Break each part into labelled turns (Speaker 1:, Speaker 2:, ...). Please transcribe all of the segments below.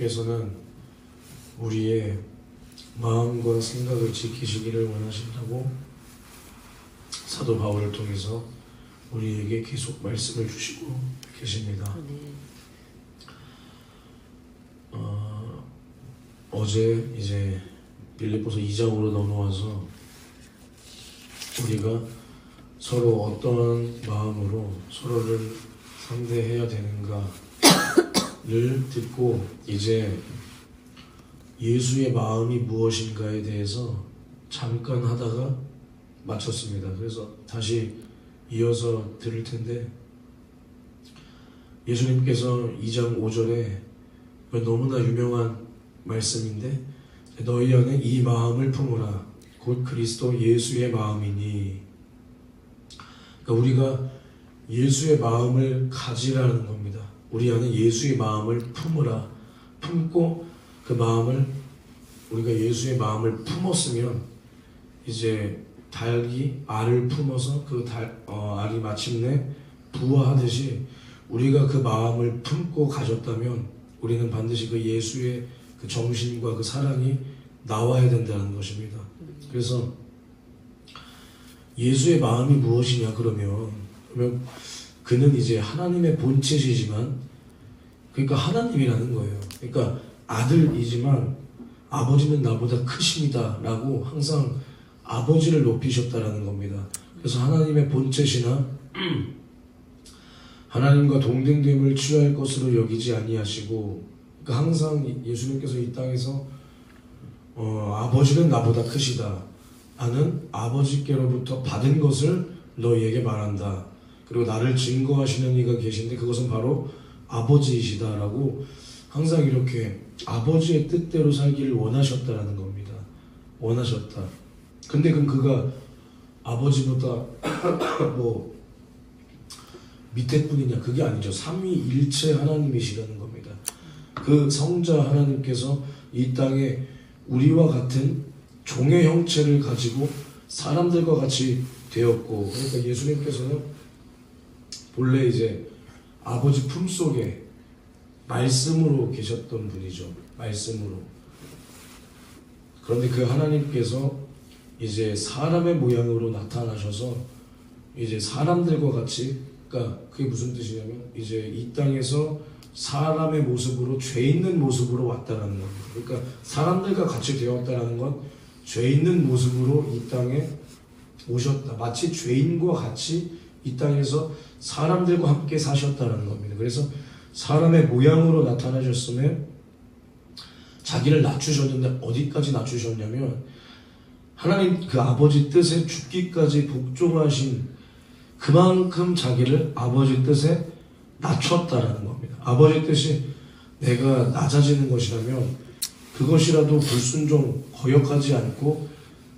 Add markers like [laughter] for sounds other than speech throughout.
Speaker 1: 예수님께서는 우리의 마음과 생각을 지키시기를 원하신다고 사도 바울을 통해서 우리에게 계속 말씀을 주시고 계십니다.
Speaker 2: 네.
Speaker 1: 어, 어제 이제 빌립보서 2장으로 넘어와서 우리가 서로 어떤 마음으로 서로를 상대해야 되는가 를 듣고 이제 예수의 마음이 무엇인가에 대해서 잠깐 하다가 마쳤습니다. 그래서 다시 이어서 들을 텐데 예수님께서 2장 5절에 너무나 유명한 말씀인데 너희 안에 이 마음을 품으라 곧 그리스도 예수의 마음이니 그러니까 우리가 예수의 마음을 가지라는 겁니다. 우리 안에 예수의 마음을 품으라 품고 그 마음을 우리가 예수의 마음을 품었으면 이제 닭이 알을 품어서 그 달, 어, 알이 마침내 부화하듯이 우리가 그 마음을 품고 가졌다면 우리는 반드시 그 예수의 그 정신과 그 사랑이 나와야 된다는 것입니다. 그래서 예수의 마음이 무엇이냐 그러면 그러면 그는 이제 하나님의 본체시지만 그러니까 하나님이라는 거예요. 그러니까 아들이지만 아버지는 나보다 크십니다라고 항상 아버지를 높이셨다라는 겁니다. 그래서 하나님의 본체시나 [clears throat] 하나님과 동등됨을 취할 것으로 여기지 아니하시고 그러니까 항상 예수님께서 이 땅에서 어, 아버지는 나보다 크시다. 나는 아버지께로부터 받은 것을 너희에게 말한다. 그리고 나를 증거하시는 이가 계신데 그것은 바로 아버지이시다라고 항상 이렇게 아버지의 뜻대로 살기를 원하셨다라는 겁니다. 원하셨다. 근데 그럼 그가 아버지보다 [coughs] 뭐 밑에 분이냐 그게 아니죠. 삼위일체 하나님이시라는 겁니다. 그 성자 하나님께서 이 땅에 우리와 같은 종의 형체를 가지고 사람들과 같이 되었고 그러니까 예수님께서는 본래 이제 아버지 품속에 말씀으로 계셨던 분이죠. 말씀으로. 그런데 그 하나님께서 이제 사람의 모양으로 나타나셔서 이제 사람들과 같이 그러니까 그게 무슨 뜻이냐면 이제 이 땅에서 사람의 모습으로 죄 있는 모습으로 왔다라는 겁니다. 그러니까 사람들과 같이 되었다라는 건 죄 있는 모습으로 이 땅에 오셨다. 마치 죄인과 같이 이 땅에서 사람들과 함께 사셨다는 겁니다. 그래서 사람의 모양으로 나타나셨음에 자기를 낮추셨는데 어디까지 낮추셨냐면 하나님 그 아버지 뜻에 죽기까지 복종하신 그만큼 자기를 아버지 뜻에 낮췄다라는 겁니다. 아버지 뜻이 내가 낮아지는 것이라면 그것이라도 불순종 거역하지 않고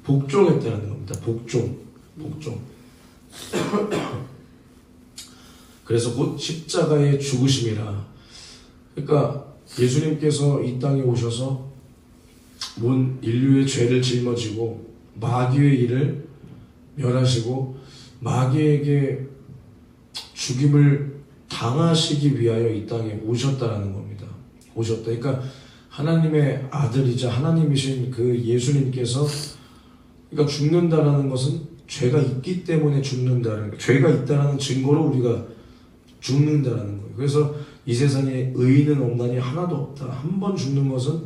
Speaker 1: 복종했다는 겁니다. 복종, 복종. [coughs] 그래서 곧 십자가의 죽으심이라. 그러니까 예수님께서 이 땅에 오셔서 온 인류의 죄를 짊어지고 마귀의 일을 멸하시고 마귀에게 죽임을 당하시기 위하여 이 땅에 오셨다라는 겁니다. 오셨다. 그러니까 하나님의 아들이자 하나님이신 그 예수님께서 그러니까 죽는다라는 것은 죄가 있기 때문에 죽는다는 거. 죄가 있다라는 증거로 우리가 죽는다라는 거예요. 그래서 이 세상에 의인은 없나니 하나도 없다. 한 번 죽는 것은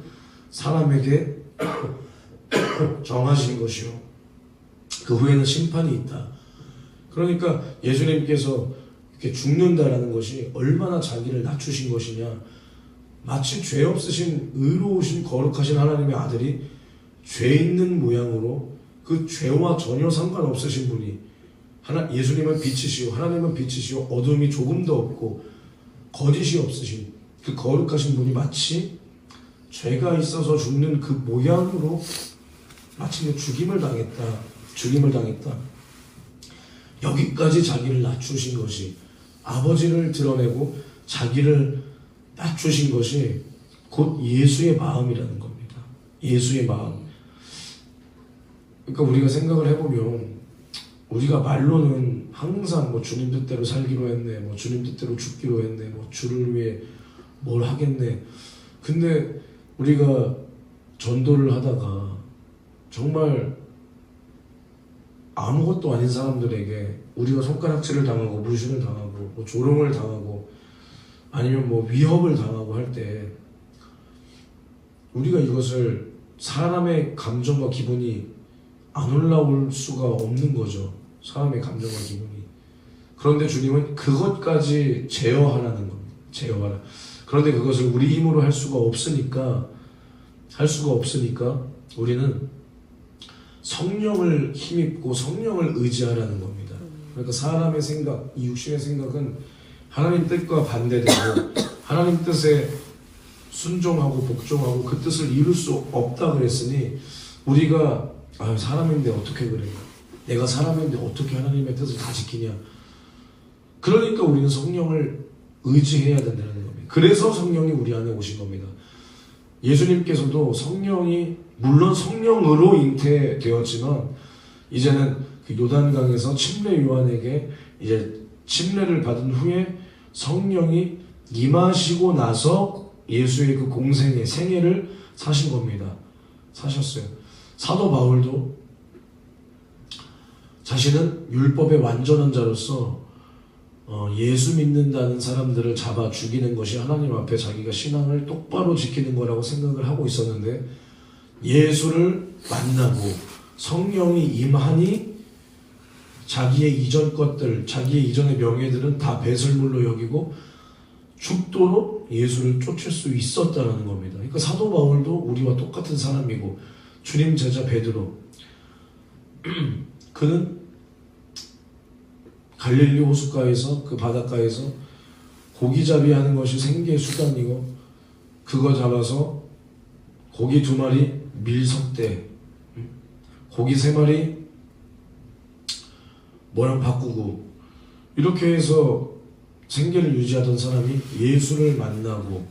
Speaker 1: 사람에게 [coughs] 정하신 것이요. 그 후에는 심판이 있다. 그러니까 예수님께서 이렇게 죽는다라는 것이 얼마나 자기를 낮추신 것이냐. 마치 죄 없으신 의로우신 거룩하신 하나님의 아들이 죄 있는 모양으로 그 죄와 전혀 상관없으신 분이 하나 예수님은 빛이시오 하나님은 빛이시오 어둠이 조금도 없고 거짓이 없으신 그 거룩하신 분이 마치 죄가 있어서 죽는 그 모양으로 마침내 죽임을 당했다 죽임을 당했다 여기까지 자기를 낮추신 것이 아버지를 드러내고 자기를 낮추신 것이 곧 예수의 마음이라는 겁니다. 예수의 마음. 그러니까 우리가 생각을 해보면 우리가 말로는 항상 뭐 주님 뜻대로 살기로 했네, 뭐 주님 뜻대로 죽기로 했네, 뭐 주를 위해 뭘 하겠네. 근데 우리가 전도를 하다가 정말 아무것도 아닌 사람들에게 우리가 손가락질을 당하고 무신을 당하고 뭐 조롱을 당하고 아니면 뭐 위협을 당하고 할 때 우리가 이것을 사람의 감정과 기분이 안 올라올 수가 없는 거죠. 사람의 감정과 기분이. 그런데 주님은 그것까지 제어하라는 겁니다. 제어하라. 그런데 그것을 우리 힘으로 할 수가 없으니까 할 수가 없으니까 우리는 성령을 힘입고 성령을 의지하라는 겁니다. 그러니까 사람의 생각, 이 육신의 생각은 하나님 뜻과 반대되고 [coughs] 하나님 뜻에 순종하고 복종하고 그 뜻을 이룰 수 없다 그랬으니 우리가 아 사람인데 어떻게 그래? 내가 사람인데 어떻게 하나님의 뜻을 다 지키냐? 그러니까 우리는 성령을 의지해야 된다는 겁니다. 그래서 성령이 우리 안에 오신 겁니다. 예수님께서도 성령이 물론 성령으로 잉태되었지만 이제는 그 요단강에서 침례 요한에게 이제 침례를 받은 후에 성령이 임하시고 나서 예수의 그 공생의 생애를 사신 겁니다. 사셨어요. 사도 바울도 자신은 율법의 완전한 자로서 어, 예수 믿는다는 사람들을 잡아 죽이는 것이 하나님 앞에 자기가 신앙을 똑바로 지키는 거라고 생각을 하고 있었는데 예수를 만나고 성령이 임하니 자기의 이전 것들, 자기의 이전의 명예들은 다 배설물로 여기고 죽도록 예수를 쫓을 수 있었다는 겁니다. 그러니까 사도 바울도 우리와 똑같은 사람이고 주님 제자 베드로. [clears throat] 그는 갈릴리 호숫가에서 그 바닷가에서 고기잡이 하는 것이 생계의 수단이고 그거 잡아서 고기 두 마리 밀석대. 고기 세 마리 뭐랑 바꾸고 이렇게 해서 생계를 유지하던 사람이 예수를 만나고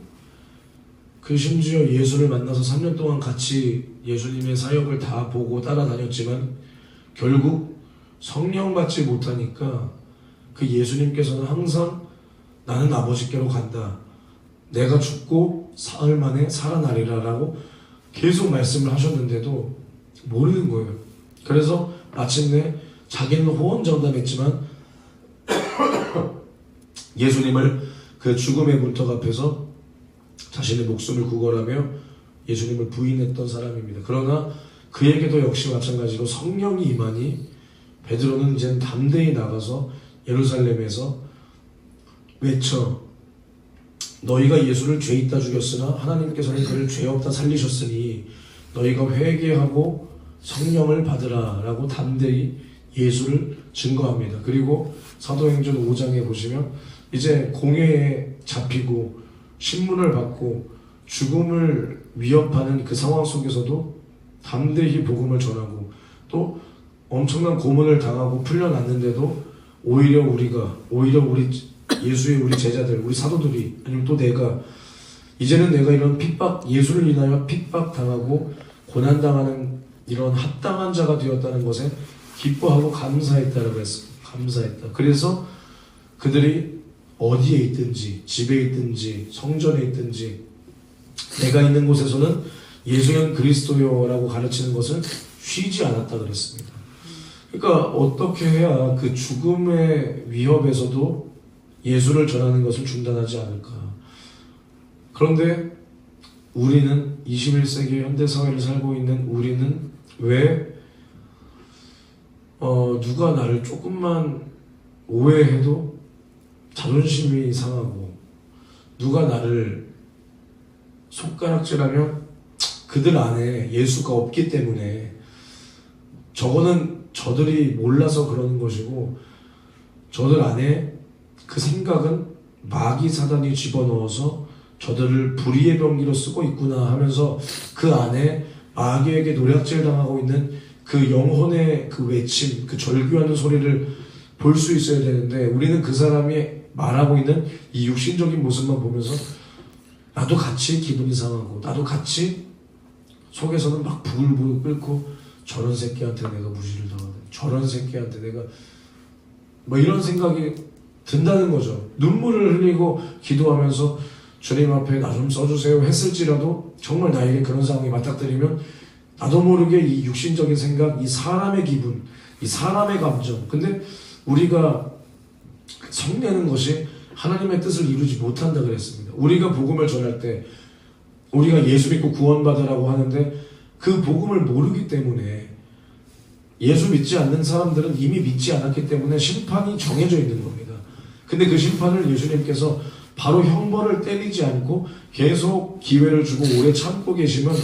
Speaker 1: 그 심지어 예수를 만나서 3년 동안 같이 예수님의 사역을 다 보고 따라다녔지만 결국 성령 받지 못하니까 그 예수님께서는 항상 나는 아버지께로 간다. 내가 죽고 사흘 만에 살아나리라 라고 계속 말씀을 하셨는데도 모르는 거예요. 그래서 마침내 자기는 호언장담했지만 [coughs] 예수님을 그 죽음의 문턱 앞에서 자신의 목숨을 구걸하며 예수님을 부인했던 사람입니다. 그러나 그에게도 역시 마찬가지로 성령이 임하니 베드로는 이제 담대히 나가서 예루살렘에서 외쳐 너희가 예수를 죄 있다 죽였으나 하나님께서는 그를 죄 없다 살리셨으니 너희가 회개하고 성령을 받으라라고 담대히 예수를 증거합니다. 그리고 사도행전 5장에 보시면 이제 공회에 잡히고 신문을 받고 죽음을 위협하는 그 상황 속에서도 담대히 복음을 전하고 또 엄청난 고문을 당하고 풀려났는데도 오히려 우리가 오히려 우리 예수의 우리 제자들 우리 사도들이 아니면 또 내가 이제는 내가 이런 핍박 예수를 인하여 핍박 당하고 고난 당하는 이런 합당한 자가 되었다는 것에 기뻐하고 감사했다라고 했습니다. 감사했다. 그래서 그들이 어디에 있든지 집에 있든지 성전에 있든지 내가 있는 곳에서는 예수는 그리스도요라고 가르치는 것을 쉬지 않았다 그랬습니다. 그러니까 어떻게 해야 그 죽음의 위협에서도 예수를 전하는 것을 중단하지 않을까? 그런데 우리는 21세기 현대 사회를 살고 있는 우리는 왜 어, 누가 나를 조금만 오해해도 자존심이 상하고 누가 나를 손가락질하면 그들 안에 예수가 없기 때문에 저거는 저들이 몰라서 그러는 것이고 저들 안에 그 생각은 마귀 사단이 집어넣어서 저들을 불의의 병기로 쓰고 있구나 하면서 그 안에 마귀에게 노략질 당하고 있는 그 영혼의 그 외침, 그 절규하는 소리를 볼 수 있어야 되는데 우리는 그 사람이 말하고 있는 이 육신적인 모습만 보면서 나도 같이 기분이 상하고 나도 같이 속에서는 막 부글부글 끓고 저런 새끼한테 내가 무시를 당하네 저런 새끼한테 내가 뭐 이런 생각이 든다는 거죠 눈물을 흘리고 기도하면서 주님 앞에 나 좀 써주세요 했을지라도 정말 나에게 그런 상황이 맞닥뜨리면 나도 모르게 이 육신적인 생각, 이 사람의 기분, 이 사람의 감정. 근데 우리가 성내는 것이 하나님의 뜻을 이루지 못한다 그랬습니다. 우리가 복음을 전할 때 우리가 예수 믿고 구원받으라고 하는데 그 복음을 모르기 때문에 예수 믿지 않는 사람들은 이미 믿지 않았기 때문에 심판이 정해져 있는 겁니다. 근데 그 심판을 예수님께서 바로 형벌을 때리지 않고 계속 기회를 주고 오래 참고 계시면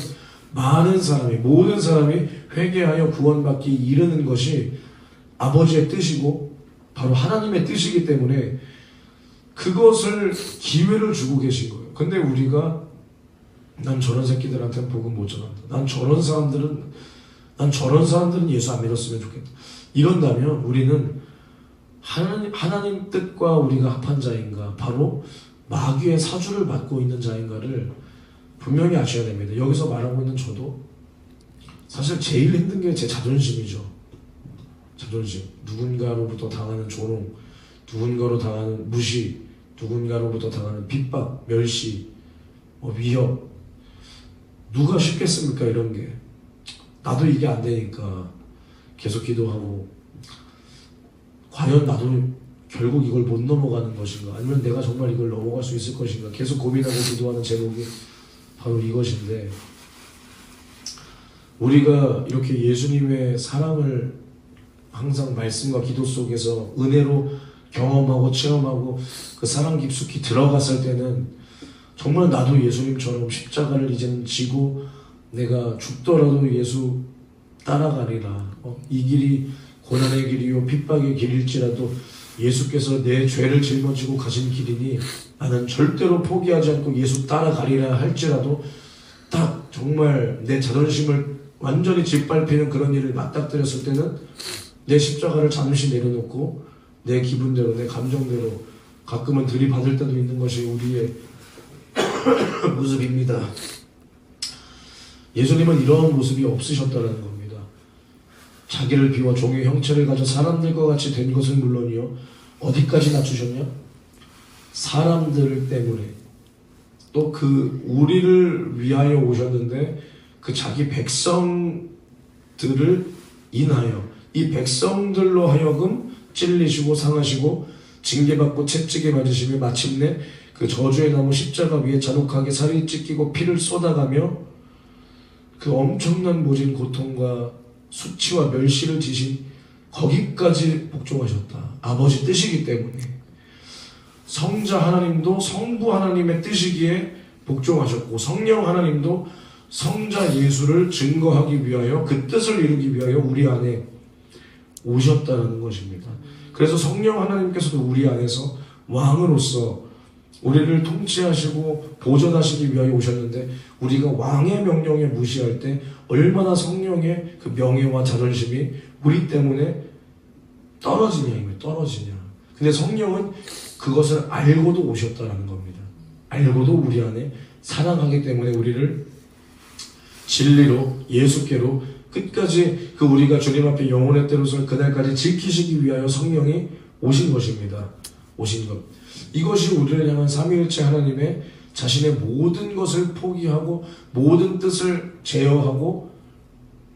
Speaker 1: 많은 사람이 모든 사람이 회개하여 구원받기 이르는 것이 아버지의 뜻이고 바로 하나님의 뜻이기 때문에 그것을 기회를 주고 계신 거예요. 근데 우리가 난 저런 새끼들한테는 복음 못 전한다. 난 저런 사람들은 난 저런 사람들은 예수 안 믿었으면 좋겠다. 이런다면 우리는 하나님, 하나님 뜻과 우리가 합한 자인가 바로 마귀의 사주를 받고 있는 자인가를 분명히 아셔야 됩니다. 여기서 말하고 있는 저도 사실 제일 힘든 게 제 자존심이죠. 자존심. 누군가로부터 당하는 조롱, 누군가로 당하는 무시, 누군가로부터 당하는 핍박, 멸시, 뭐 위협. 누가 쉽겠습니까? 이런 게. 나도 이게 안 되니까 계속 기도하고 과연 나도 결국 이걸 못 넘어가는 것인가 아니면 내가 정말 이걸 넘어갈 수 있을 것인가 계속 고민하고 기도하는 제목이 바로 이것인데 우리가 이렇게 예수님의 사랑을 항상 말씀과 기도 속에서 은혜로 경험하고 체험하고 그 사랑 깊숙이 들어갔을 때는 정말 나도 예수님처럼 십자가를 이제는 지고 내가 죽더라도 예수 따라가리라. 어, 이 길이 고난의 길이요 핍박의 길일지라도 예수께서 내 죄를 짊어지고 가신 길이니 나는 절대로 포기하지 않고 예수 따라가리라 할지라도 딱 정말 내 자존심을 완전히 짓밟히는 그런 일을 맞닥뜨렸을 때는 내 십자가를 잠시 내려놓고 내 기분대로 내 감정대로 가끔은 들이받을 때도 있는 것이 우리의 [coughs] 모습입니다. 예수님은 이러한 모습이 없으셨다는 겁니다. 자기를 비워 종의 형체를 가져 사람들과 같이 된 것은 물론이요 어디까지 낮추셨냐? 사람들 때문에 또 그 우리를 위하여 오셨는데 그 자기 백성들을 인하여 이 백성들로 하여금 찔리시고 상하시고 징계받고 채찍에 맞으시며 마침내 그 저주의 나무 십자가 위에 잔혹하게 살이 찢기고 피를 쏟아가며 그 엄청난 모진 고통과 수치와 멸시를 지신 거기까지 복종하셨다. 아버지 뜻이기 때문에 성자 하나님도 성부 하나님의 뜻이기에 복종하셨고 성령 하나님도 성자 예수를 증거하기 위하여 그 뜻을 이루기 위하여 우리 안에 오셨다는 것입니다. 그래서 성령 하나님께서도 우리 안에서 왕으로서 우리를 통치하시고 보존하시기 위하여 오셨는데 우리가 왕의 명령에 무시할 때 얼마나 성령의 그 명예와 자존심이 우리 때문에 떨어지냐 이거 떨어지냐. 근데 성령은 그것을 알고도 오셨다라는 겁니다. 알고도 우리 안에 사랑하기 때문에 우리를 진리로 예수께로 끝까지 그 우리가 주님 앞에 영혼의 때로서 그날까지 지키시기 위하여 성령이 오신 것입니다. 오신 것. 이것이 우리를 향한 삼위일체 하나님의 자신의 모든 것을 포기하고 모든 뜻을 제어하고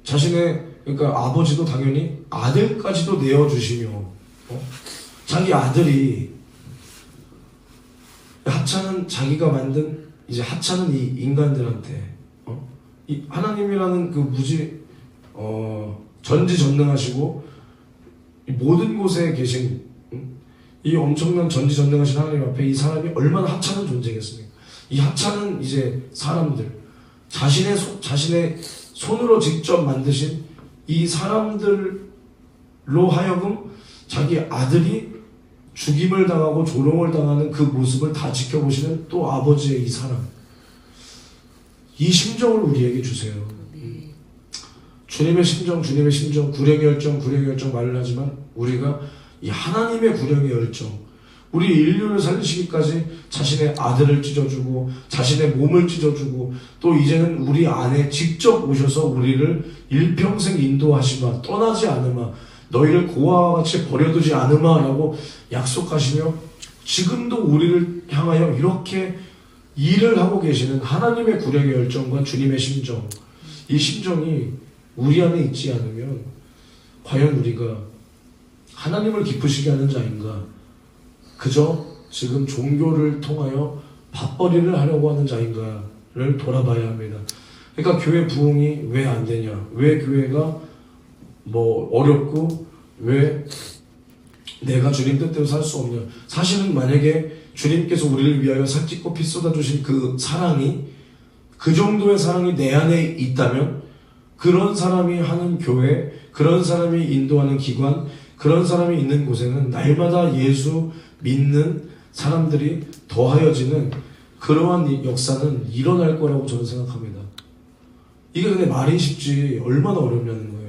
Speaker 1: 자신의 그러니까 아버지도 당연히 아들까지도 내어 주시며 어? 자기 아들이 하찮은 자기가 만든 이제 하찮은 이 인간들한테 어? 이 하나님이라는 그 무지 어, 전지전능하시고 이 모든 곳에 계신 음? 이 엄청난 전지전능하신 하나님 앞에 이 사람이 얼마나 하찮은 존재겠습니까? 이 하찮은 이제 사람들 자신의 소, 자신의 손으로 직접 만드신 이 사람들로 하여금 자기 아들이 죽임을 당하고 조롱을 당하는 그 모습을 다 지켜보시는 또 아버지의 이 사랑. 이 심정을 우리에게 주세요. 주님의 심정, 주님의 심정, 구령의 열정, 구령의 열정 말을 하지만 우리가 이 하나님의 구령의 열정, 우리 인류를 살리시기까지 자신의 아들을 찢어주고 자신의 몸을 찢어주고 또 이제는 우리 안에 직접 오셔서 우리를 일평생 인도하시마 떠나지 않으마 너희를 고아와 같이 버려두지 않으마라고 약속하시며 지금도 우리를 향하여 이렇게 일을 하고 계시는 하나님의 구령의 열정과 주님의 심정, 이 심정이 우리 안에 있지 않으면 과연 우리가 하나님을 기쁘시게 하는 자인가? 그저 지금 종교를 통하여 밥벌이를 하려고 하는 자인가를 돌아봐야 합니다. 그러니까 교회 부흥이 왜 안 되냐? 왜 교회가 뭐 어렵고 왜 내가 주님 뜻대로 살 수 없냐? 사실은 만약에 주님께서 우리를 위하여 살찌고 피 쏟아주신 그 사랑이 그 정도의 사랑이 내 안에 있다면 그런 사람이 하는 교회, 그런 사람이 인도하는 기관, 그런 사람이 있는 곳에는 날마다 예수 믿는 사람들이 더하여지는 그러한 이 역사는 일어날 거라고 저는 생각합니다. 이게 근데 말이 쉽지 얼마나 어렵냐는 거예요.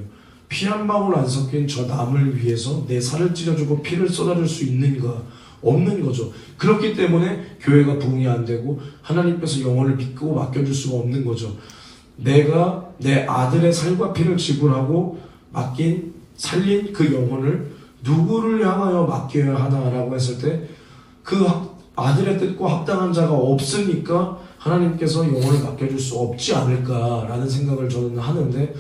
Speaker 1: 피 한 방울 안 섞인 저 남을 위해서 내 살을 찢어주고 피를 쏟아줄 수 있는가? 없는 거죠. 그렇기 때문에 교회가 부흥이 안 되고 하나님께서 영혼을 믿고 맡겨줄 수가 없는 거죠. 내가 내 아들의 살과 피를 지불하고 맡긴 살린 그 영혼을 누구를 향하여 맡겨야 하나라고 했을 때 그 아들의 뜻과 합당한 자가 없으니까 하나님께서 영혼을 맡겨줄 수 없지 않을까라는 생각을 저는 하는데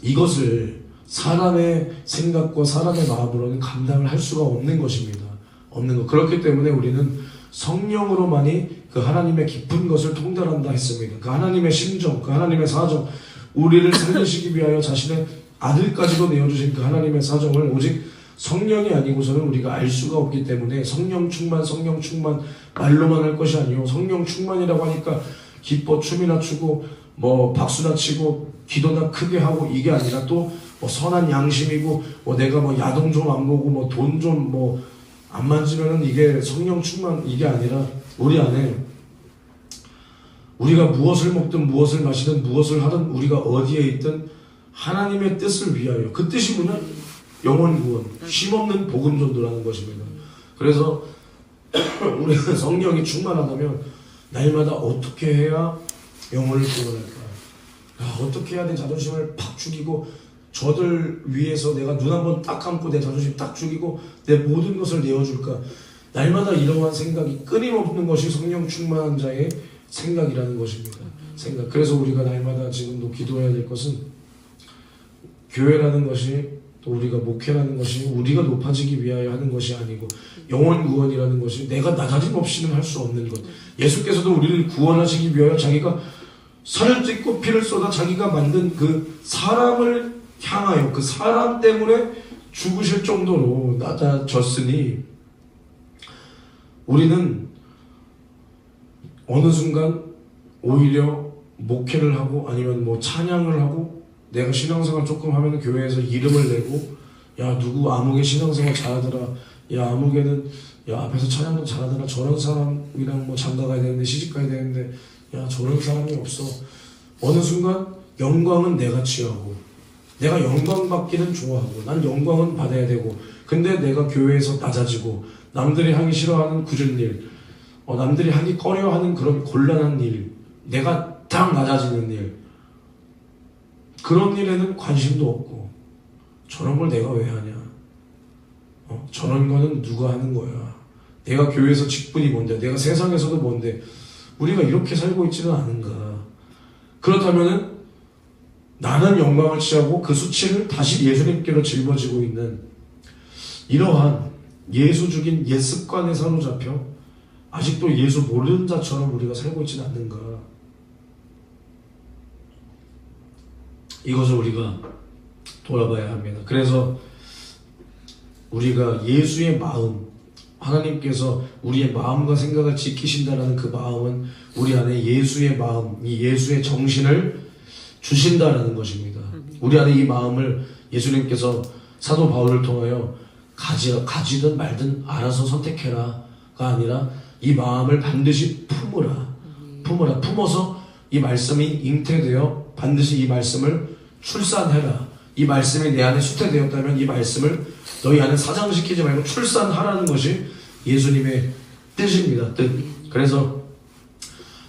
Speaker 1: 이것을 사람의 생각과 사람의 마음으로는 감당을 할 수가 없는 것입니다. 없는 것. 그렇기 때문에 우리는 성령으로만이 그 하나님의 깊은 것을 통달한다 했습니다. 그 하나님의 심정, 그 하나님의 사정, 우리를 살리시기 위하여 자신의 아들까지도 내어주신 그 하나님의 사정을 오직 성령이 아니고서는 우리가 알 수가 없기 때문에 성령 충만, 성령 충만 말로만 할 것이 아니요 성령 충만이라고 하니까 기뻐 춤이나 추고 뭐 박수나 치고 기도나 크게 하고 이게 아니라 또 뭐 선한 양심이고 뭐 내가 뭐 야동 좀 안 보고 뭐 돈 좀뭐 안 만지면은 이게 성령 충만 이게 아니라 우리 안에 우리가 무엇을 먹든 무엇을 마시든 무엇을 하든 우리가 어디에 있든 하나님의 뜻을 위하여 그 뜻이 뭐냐 영원 구원 쉼없는 복음 전도라는 것입니다. 그래서 [clears throat] 우리가 성령이 충만하다면 날마다 어떻게 해야 영혼을 구원할까? 야, 어떻게 해야 내 자존심을 팍 죽이고 저들 위해서 내가 눈 한번 딱 감고 내 자존심 딱 죽이고 내 모든 것을 내어줄까? 날마다 이러한 생각이 끊임없는 것이 성령 충만한 자의 생각이라는 것입니다. 생각. 그래서 우리가 날마다 지금도 기도해야 될 것은 교회라는 것이 또 우리가 목회라는 것이 우리가 높아지기 위하여 하는 것이 아니고 영원 구원이라는 것이 내가 나 자신 없이는 할 수 없는 것. 예수께서도 우리를 구원하시기 위하여 자기가 살을 찢고 피를 쏟아 자기가 만든 그 사람을 향하여 그 사람 때문에 죽으실 정도로 낮아졌으니 우리는 어느 순간 오히려 목회를 하고 아니면 뭐 찬양을 하고 내가 신앙생활 조금 하면 교회에서 이름을 내고 야 누구 아무개 신앙생활 잘하더라. 야 아무개는 야 앞에서 찬양도 잘하더라. 저런 사람이랑 뭐 장가 가야 되는데 시집 가야 되는데 야 저런 사람이 없어. 어느 순간 영광은 내가 취하고 내가 영광 받기는 좋아하고 난 영광은 받아야 되고 근데 내가 교회에서 낮아지고 남들이 하기 싫어하는 굳은 일 어, 남들이 하기 꺼려하는 그런 곤란한 일 내가 딱 낮아지는 일 그런 일에는 관심도 없고 저런 걸 내가 왜 하냐? 어, 저런 거는 누가 하는 거야? 내가 교회에서 직분이 뭔데? 내가 세상에서도 뭔데? 우리가 이렇게 살고 있지는 않은가? 그렇다면은 나는 영광을 취하고 그 수치를 다시 예수님께로 짊어지고 있는 이러한 예수 죽인 옛 습관에 사로잡혀 아직도 예수 모르는 자처럼 우리가 살고 있지는 않는가 이것을 우리가 돌아봐야 합니다. 그래서 우리가 예수의 마음, 하나님께서 우리의 마음과 생각을 지키신다라는 그 마음은 우리 안에 예수의 마음, 이 예수의 정신을 주신다라는 것입니다. 우리 안에 이 마음을 예수님께서 사도 바울을 통하여 가지, 가지든 말든 알아서 선택해라가 아니라 이 마음을 반드시 품으라. 품으라. 품어서 이 말씀이 잉태되어 반드시 이 말씀을 출산해라. 이 말씀이 내 안에 수태되었다면 이 말씀을 너희 안에 사장시키지 말고 출산하라는 것이 예수님의 뜻입니다. 뜻. 그래서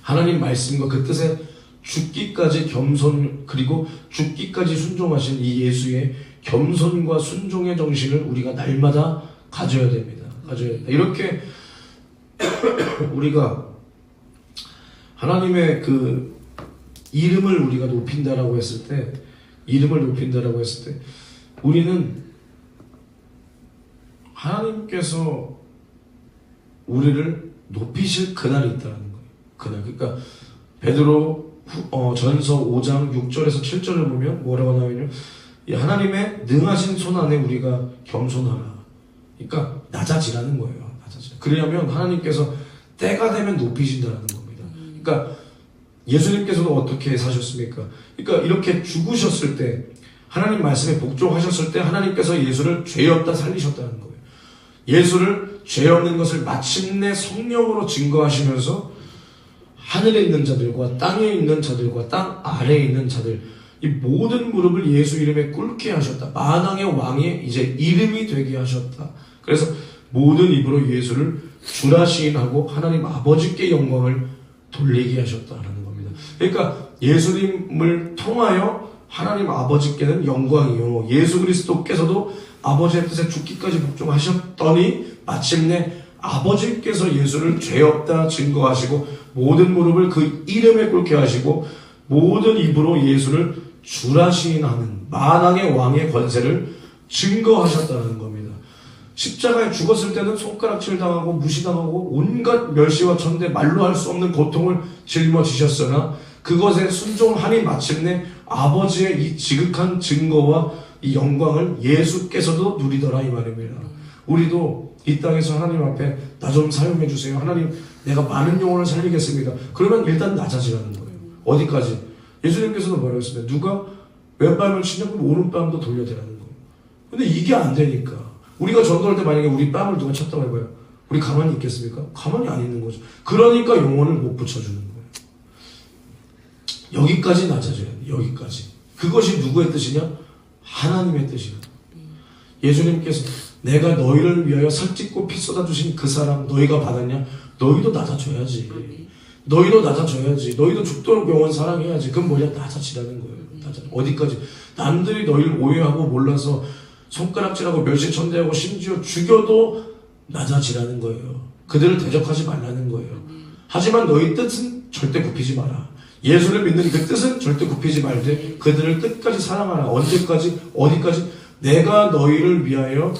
Speaker 1: 하나님 말씀과 그 뜻에 죽기까지 겸손 그리고 죽기까지 순종하신 이 예수의 겸손과 순종의 정신을 우리가 날마다 가져야 됩니다. 가져야 됩니다. 이렇게 [clears throat] 우리가 하나님의 그 이름을 우리가 높인다라고 했을 때 이름을 높인다라고 했을 때 우리는 하나님께서 우리를 높이실 그날이 있다는 거예요. 그날 그러니까 베드로 후- 어, 전서 5장 6절에서 7절을 보면 뭐라고 나오냐면 이 하나님의 능하신 손 안에 우리가 겸손하라. 그러니까 낮아지라는 거예요. 낮아지. 그러려면 하나님께서 때가 되면 높이신다는 겁니다. 그러니까 예수님께서도 어떻게 사셨습니까? 그러니까 이렇게 죽으셨을 때 하나님 말씀에 복종하셨을 때 하나님께서 예수를 죄 없다 살리셨다는 거예요. 예수를 죄 없는 것을 마침내 성령으로 증거하시면서 하늘에 있는 자들과 땅에 있는 자들과 땅 아래에 있는 자들 이 모든 무릎을 예수 이름에 꿇게 하셨다. 만왕의 왕의 이제 이름이 되게 하셨다. 그래서 모든 입으로 예수를 주라 시인하고 하나님 아버지께 영광을 돌리게 하셨다라는 겁니다. 그러니까 예수님을 통하여 하나님 아버지께는 영광이요. 예수 그리스도께서도 아버지의 뜻에 죽기까지 복종하셨더니 마침내 아버지께서 예수를 죄 없다 증거하시고 모든 무릎을 그 이름에 꿇게 하시고 모든 입으로 예수를 주라 시인하는 만왕의 왕의 권세를 증거하셨다는 겁니다. 십자가에 죽었을 때는 손가락질 당하고 무시당하고 온갖 멸시와 천대 말로 할 수 없는 고통을 짊어지셨으나 그것에 순종하니 마침내 아버지의 이 지극한 증거와 이 영광을 예수께서도 누리더라 이 말입니다. 우리도 이 땅에서 하나님 앞에 나 좀 사용해 주세요. 하나님 내가 많은 영혼을 살리겠습니다. 그러면 일단 낮아지라는 거예요. 어디까지? 예수님께서도 뭐라고 했습니다. 누가 왼밤을 치냐면 오른밤도 돌려대라는 거예요. 근데 이게 안 되니까 우리가 전도할 때 만약에 우리 뺨을 누가 쳤다고 해봐요. 우리 가만히 있겠습니까? 가만히 안 있는 거죠. 그러니까 영혼을 못 붙여주는 거예요. 여기까지 낮아져야 돼. 여기까지. 그것이 누구의 뜻이냐? 하나님의 뜻이야. 예수님께서 내가 너희를 위하여 살찌고 피 쏟아주신 그 사람 너희가 받았냐? 너희도 낮아져야지. 너희도 낮아져야지. 너희도 죽도록 영원 사랑해야지. 그건 뭐냐? 낮아지라는 거예요. 낮아. 어디까지? 남들이 너희를 오해하고 몰라서 손가락질하고 멸시천대하고 심지어 죽여도 낮아지라는 거예요. 그들을 대적하지 말라는 거예요. 하지만 너희 뜻은 절대 굽히지 마라. 예수를 믿는 그 뜻은 절대 굽히지 말되 그들을 끝까지 사랑하라. 언제까지? 어디까지? 내가 너희를 위하여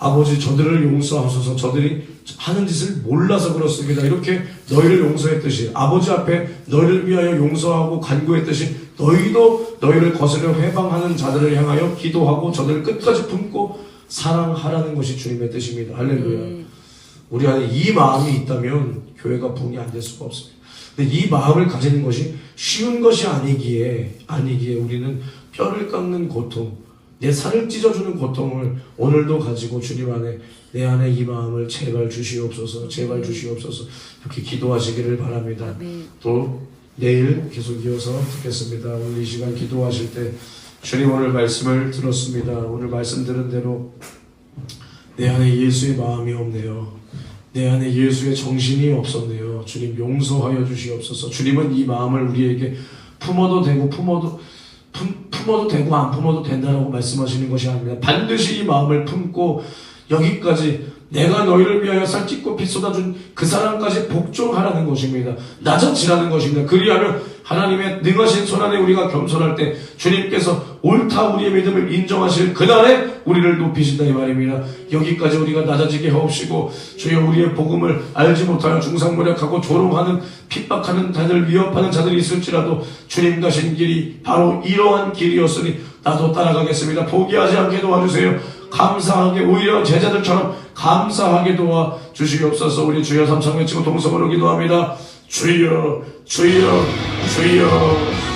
Speaker 1: 아버지 저들을 용서하소서 저들이 하는 짓을 몰라서 그렇습니다. 이렇게 너희를 용서했듯이 아버지 앞에 너희를 위하여 용서하고 간구했듯이 너희도 너희를 거스려 회방하는 자들을 향하여 기도하고 저들을 끝까지 품고 사랑하라는 것이 주님의 뜻입니다. 할렐루야. 우리 안에 이 마음이 있다면 교회가 붕이 안 될 수가 없습니다. 근데 이 마음을 가지는 것이 쉬운 것이 아니기에 아니기에 우리는 뼈를 깎는 고통, 내 살을 찢어주는 고통을 오늘도 가지고 주님 안에 내 안에 이 마음을 제발 주시옵소서, 제발 주시옵소서 이렇게 기도하시기를 바랍니다. 또 내일 계속 이어서 듣겠습니다. 오늘 이 시간 기도하실 때 주님 오늘 말씀을 들었습니다. 오늘 말씀 들은 대로 내 안에 예수의 마음이 없네요. 내 안에 예수의 정신이 없었네요. 주님 용서하여 주시옵소서. 주님은 이 마음을 우리에게 품어도 되고 품어도 품, 품어도 되고 안 품어도 된다라고 말씀하시는 것이 아닙니다. 반드시 이 마음을 품고 여기까지 내가 너희를 위하여 살찌고 피 쏟아준 그 사람까지 복종하라는 것입니다. 낮아지라는 것입니다. 그리하면 하나님의 능하신 손안에 우리가 겸손할 때 주님께서 옳다 우리의 믿음을 인정하실 그날에 우리를 높이신다 이 말입니다. 여기까지 우리가 낮아지게 하옵시고 주여 우리의 복음을 알지 못하여 중상모략하고 조롱하는 핍박하는 자들 위협하는 자들이 있을지라도 주님 가신 길이 바로 이러한 길이었으니 나도 따라가겠습니다. 포기하지 않게 도와주세요. 감사하게 오히려 제자들처럼 감사하게 도와 주시옵소서 우리 주여 삼창 외치고 동성으로 기도합니다. 주여 주여 주여